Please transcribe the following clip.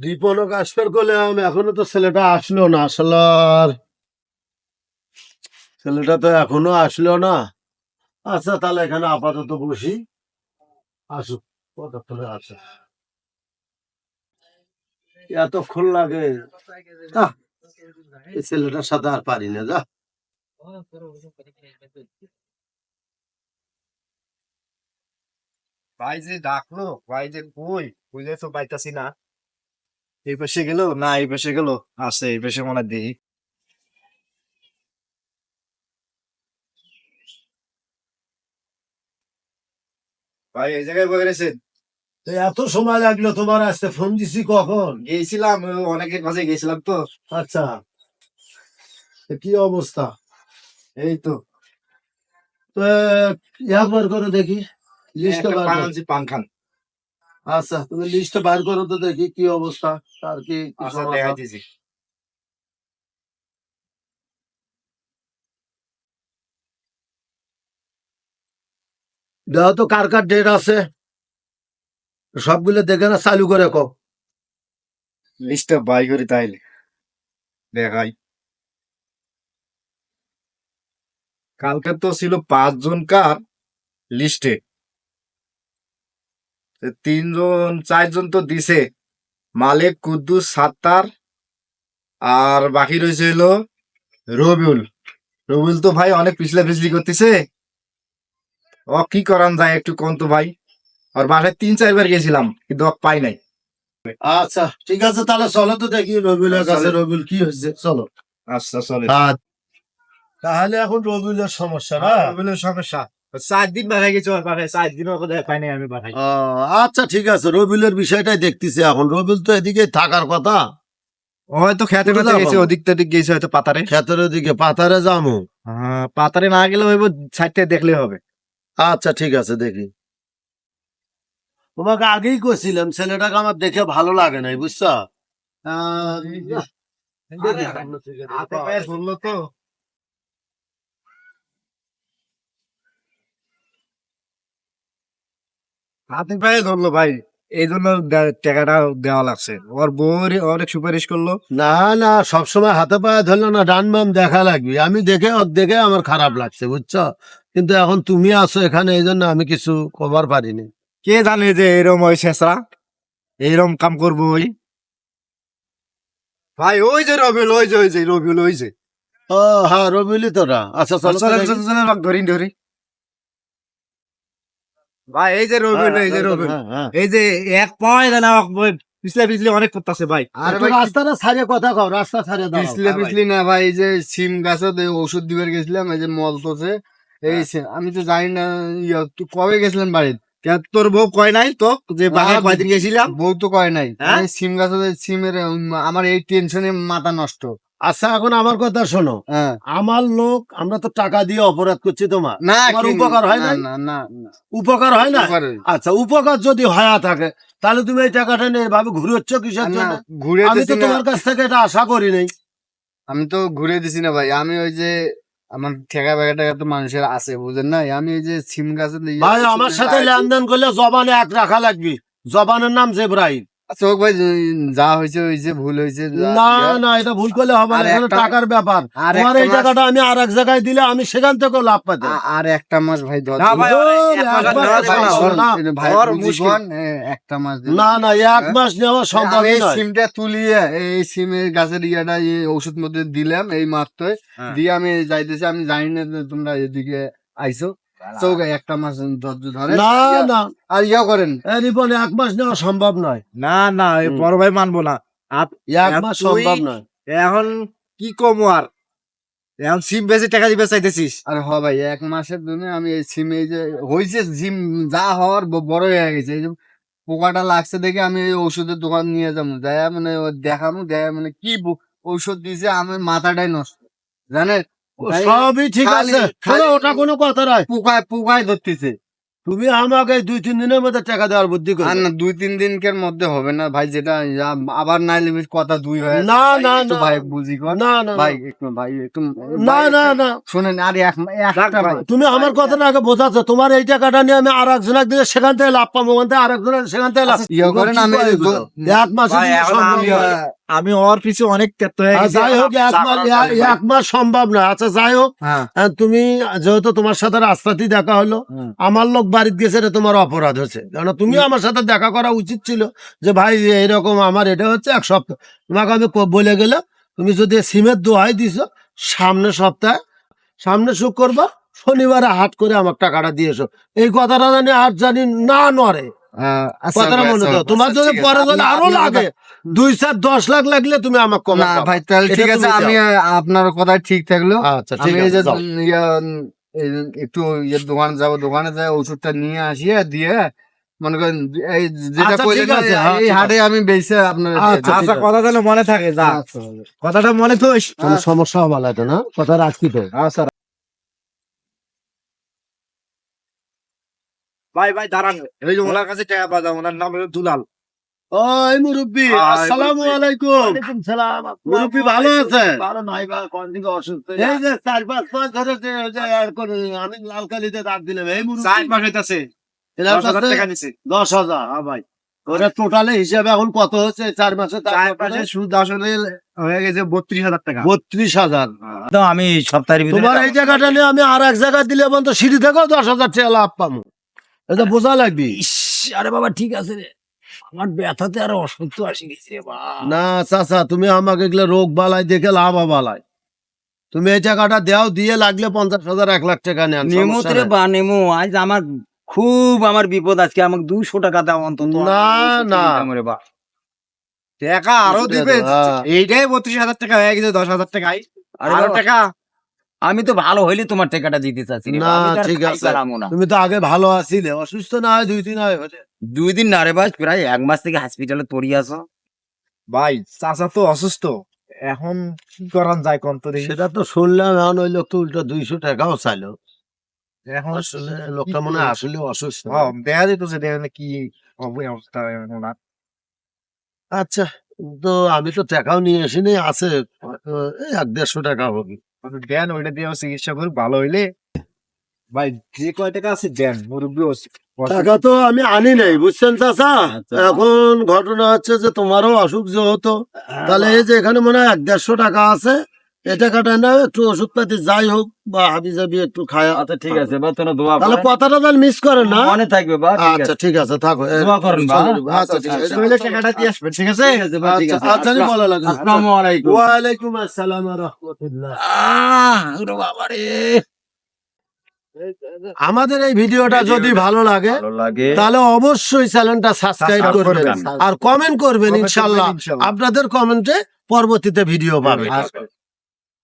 রিপনও কাশফের করলাম এখনও তো ছেলেটা আসলো না আসলে ছেলেটা তো এখনও আসলো না। আচ্ছা তাহলে এখানে আপাতত বসি। আসুক, কতক্ষণে আসে এতক্ষণ লাগে। এই ছেলেটার সাথে আর পারি না, যা। ভাই যে ডাকলো ভাই যে কই বুঝে তো পাইতাছি না। এই পাশে গেল? না এই পাশে গেল। আছে এই পাশে মনে হয় দেখি। ভাই এই জায়গায় গেছেন? তো এত সময় লাগল তোমার আসতে ফোন দিছি কখন? গেছিলাম অনেকের মাঝে গেছিলাম তো। আচ্ছা। কি অবস্থা? এই তো। একবার করে দেখি। লিস্টটা করো। আনছি পান খান। আচ্ছা তুমি লিস্টটা বার করো তো দেখি কি অবস্থা তার কি কি আচ্ছা। দেখাইতেছি দেখো তো কার কার ডেট আছে সবগুলো দেখে না চালু করে কও। লিস্টটা বাই করি তাইলে দেখাই। কালকে তো ছিল পাঁচজন কার লিস্টে তিনজন চারজন তো দিছে। মালিক কুদ্দুস সাত্তার। আর বাকি রয়েছে হলো রবিউল। রবিউল তো ভাই অনেক পিছলা পিছলি করতেছে। ও কি করান যায় একটু কোন তো ভাই? আর বাসায় তিন চারবার গেছিলাম কিন্তু ও পাই নাই। আচ্ছা ঠিক আছে তাহলে চলো তো দেখি রবিউলের কাছে রবিউল কি হয়েছে চলো। আচ্ছা চলে। আচ্ছা। তাহলে এখন রবিউলের সমস্যা না? রবিউলের সমস্যা। চার দিন বাসায় গেছি ওর বাসায় চার দিন ওকে পাই নাই আমি বাসায় আচ্ছা ঠিক আছে রবিউলের বিষয়টাই দেখতেছি এখন। রবিউল তো এদিকে থাকার কথা। হয়তো খেতে কোথায় খেতে গেছে ওদিক তোদিক গেছে হয়তো পাতারে। ক্ষেতের ওদিকে পাতারে যামু। পাতারে না গেলে হইব সাইডটা দেখলে হবে। আচ্ছা ঠিক আছে দেখি। তোমাকে আগেই কইছিলাম ছেলেটাকে আমার দেখে ভালো লাগে নাই বুঝছ? আহ, হাতে পায়ে ধরলো তো। হাতে পায়ে ধরলো ভাই। এই জন্য টাকাটা দেওয়া লাগছে। ওর বউ অনেক সুপারিশ করল। না না সবসময় হাতে পায়ে ধরলে না ডান বাম দেখা লাগবে। আমি দেখে ওর দেখে আমার খারাপ লাগছে বুঝছ? কিন্তু এখন তুমি আছো এখানে এই জন্য আমি কিছু কভার পারিনি। কে জানে যে এরম ওই শেষরা? এইরকম কাম করব ওই। ভাই ওই যে রবিউল ওই যে ওই যে রবিউল ওই যে। ও হ্যাঁ রবিলি তোরা আচ্ছা চলো আমাকে ধরি ধরি। ভাই এই যে রবিউল এই যে রবিউল হ্যাঁ, হ্যাঁ। এই যে এক পায় না পিছলে পিছলে অনেক করতেছে ভাই। রাস্তাটা ছাড়ে কথা কও রাস্তা দাও পিছলে পিছলি না ভাই এই যে সিম গাছত ওষুধ দিবার গেছিলাম এই যে মল তোছে। এই আমি তো জানি না তুই কবে গেছিলাম বাড়িতে কেন তোর বউ কয় নাই তো? যে কয়দিন গেছিলাম? বউ তো কয় নাই। হ্যাঁ? সিম গাছত এই সিমের আমার এই টেনশনে মাথা নষ্ট। আচ্ছা এখন আমার কথা শোনো। হ্যাঁ। আমার লোক আমরা তো টাকা দিয়ে অপরাধ করছি তোমার। উপকার হয় না উপকার হয় না? আচ্ছা উপকার যদি হয়া থাকে তাহলে তুমি এই টাকাটা নিয়ে ভাবে ঘুরোচ্ছ কিসের জন্য? ঘুরে আমি তো তোমার কাছ থেকে এটা আশা করি নাই। আমি তো ঘুরে দিছি না ভাই। আমি ওই যে আমার ঠেকা বেগা টেকা তো মানুষের আছে বুঝেন না আমি এই যে সিম গাছে ভাই আমার সাথে লেনদেন করলে জবানে এক রাখা লাগবে। জবানের নাম জেব্রাহিম চোখ ভাই যা হয়েছে হয়েছে ভুল হয়েছে না না এটা ভুল করলে হবে না এখানে টাকার ব্যাপার। একটা এই টাকাটা আমি আর এক জায়গায় দিলে আমি সেখান থেকেও লাভ পাইতাম। আর একটা মাস ভাই ভাই, একটা মাস না না এক হ্যাঁ? মাস নেওয়া সম্ভব এই সিমটা তুলিয়ে এই সিমের গাছের ইয়াটা এই ওষুধ মধ্যে দিলাম এই মাত্র হ্যাঁ। দিয়ে আমি যাইতেছি আমি জানি না তোমরা এদিকে আইছো। চৌক একটা মাস ধরে না না। আর ইয়া করেন। রিপন এক মাস নেওয়া সম্ভব নয়। না না বড় ভাই মানবো না। এক মাস সম্ভব নয়। এখন কি কম আর? এখন সিম বেশি টাকা দিবে চাইতেছিস। আর হ ভাই এক মাসের জন্য আমি এই সিম এই যে হয়েছে সিম যা হওয়ার ব- বড় হয়ে গেছে। এই যে পোকাটা লাগছে দেখে আমি এই ওষুধের দোকান নিয়ে যাব। যাই মানে ও দেখানো দেয় মানে কি ঔষধ দিয়েছে আমার মাথাটাই নষ্ট। জানেন? সবই ঠিক আছে। শোনো, ওটা কোনো কথা নয়। পোকায় পোকায় ধরতেছে। তুমি আমাকে দুই তিন দিনের মধ্যে টাকা দেওয়ার বুদ্ধি করো। না দুই তিন দিনকের মধ্যে হবে না। ভাই যেটা আবার নাইলে বেশ কথা দুই হয় না না না। ভাই বুঝি কর। না না ভাই একটু ভাই একটু না না না। শোনেন আর এক একটা ভাই। তুমি আমার কথাটা আগে বোঝাচ্ছ। তোমার এই টাকাটা নিয়ে আমি আর একজনের দিকে সেখান থেকে লাভ পাবো। ওখান থেকে আর একজনের সেখান থেকে লাভ আচ্ছা, ইয়ে করেন আমি এক মাসে আমি ওর পিছু অনেক যাই হোক এক মাস এক- মাস সম্ভব না আচ্ছা যাই হোক হ্যাঁ। তুমি যেহেতু তোমার সাথে রাস্তাতেই দেখা হলো আমার লোক বাড়িতে গেছে এটা তোমার অপরাধ হচ্ছে কারণ তুমি আমার সাথে দেখা করা উচিত ছিল যে ভাই এরকম আমার এটা হচ্ছে এক সপ্তাহ। তোমাকে আমি বলে গেলে তুমি যদি সিমের দোহাই দিছো সামনে সপ্তাহে সামনে শুক্রবার শনিবারে হাট করে আমার টাকাটা দিয়েছ এই কথাটা জানি আর জানি না নরে আচ্ছা কথাটা মনে আচ্ছা, তো তোমার আচ্ছা, যদি পরে যদি আরও আপনার লাগে দুই চার দশ লাখ লাগলে তুমি আমার কম না ভাই তাহলে ঠিক আছে আমি আপনার কথা ঠিক থাকল। আচ্ছা ঠিক আছে। ইয়া, এই যে একটু ইয়ে দোকানে যাব দোকানে যাই ওষুধটা নিয়ে আসিয়ে দিয়ে মনে করেন এই যেটা আচ্ছা, কইলেন আছে, হ্যাঁ, এই হাটে আমি বেচে আপনার আচ্ছা, আচ্ছা কথা যেন মনে থাকে যা। আচ্ছা, কথাটা মনে কোনো সমস্যা হবে না না? কথা রাখছি তো। আচ্ছা ভাই ভাই দাঁড়ান। এই যে ওনার কাছে টাকা পাওয়া যায় ওনার নাম হলো দুলাল। ওই মুরব্বি আসসালামু। আলাইকুম। সালাম মুরব্বি ভালো আছেন? ভালো নাই বা কোন দিকে অসুস্থ? এই যে চার পাঁচ মাস ধরে যে যে আর কোন আমি লালকালিতে দাগ দিলাম। এই মুরব্বি চার মাস হইতাছে। দশ হাজার হ্যাঁ ভাই। ওটা টোটালে হিসাবে এখন কত হচ্ছে? চার মাসে চার মাসে সুদ আসলে হয়ে গেছে বত্রিশ হাজার টাকা। বত্রিশ হাজার তো আমি সপ্তাহের ভিতরে তোমার এই জায়গাটা নিয়ে আমি আর এক জায়গায় দিলে বন্ধু সিঁড়ি থেকেও দশ হাজার টাকা লাভ পাবো। এটা বোঝা লাগবে। আরে বাবা ঠিক আছে রে। আমার ব্যথাতে আর আসি গেছে না চাচা তুমি আমাকে এগুলো রোগ বালাই দেখে লাভ বালাই। তুমি এই টাকাটা দেও দিয়ে লাগলে পঞ্চাশ হাজার এক লাখ টাকা নেন নেমো সমস্যা রে বা নেমো। আজ আমার খুব আমার বিপদ আজকে আমাকে দুশো টাকা দাও অন্তত। না, না। টাকা আরও দিবে। হ্যাঁ। এইটাই বত্রিশ হাজার টাকা হয়ে গেছে দশ হাজার টাকায়। আরও টাকা। আমি তো ভালো হইলে তোমার টাকাটা দিতে চাচ্ছি না, ঠিক আছে। তুমি তো আগে ভালো আছিলে অসুস্থ না হয় দুই দিন হয় দুই দিন না রে ভাই প্রায় এক মাস থেকে হসপিটালে পড়ি আসো ভাই চাচা তো অসুস্থ। এখন কি করান যায় কোন তো সেটা তো শুনলাম এখন ওই লোক তো উল্টো দুইশো টাকাও চাইলো। এখন আসলে লোকটা মনে হয় আসলে অসুস্থ। হ্যাঁ, দেখা যেত যে দেখেন কি অবস্থা ওনার আচ্ছা তো আমি তো টাকাও নিয়ে আসিনি আছে এই এক দেড়শো টাকা হবে। দেন ওইটা দিয়ে চিকিৎসা করে ভালো হইলে ভাই যে কয় টাকা আছে দেন মুরব্বী টাকা তো আমি আনি নাই বুঝছেন চাচা? আচ্ছা। এখন ঘটনা হচ্ছে যে তোমারও অসুখ যে হতো তাহলে এই যে এখানে মনে হয় এক দেড়শো টাকা আছে এই টাকাটা না একটু ওষুধ পাতি যাই হোক বা হাবি জাবি একটু খায় আচ্ছা ঠিক আছে। বা তোরা দোয়া তাহলে কথাটা মিস করেন না? মনে থাকবে বা আচ্ছা ঠিক আছে থাকো। দোয়া করেন বা। আচ্ছা ঠিক আছে। টাকাটা দিয়ে আসবেন ঠিক আছে ঠিক আছে আচ্ছা আছে। আচ্ছা আসসালামু আলাইকুম। আসসালাম ওয়া রাহমাতুল্লাহ। আহ, ওরে বাবা রে। আমাদের এই ভিডিওটা যদি ভালো লাগে তাহলে অবশ্যই চ্যানেলটা সাবস্ক্রাইব করবেন। আর কমেন্ট করবেন ইনশাল্লাহ। আপনাদের কমেন্টে পরবর্তীতে ভিডিও পাবেন।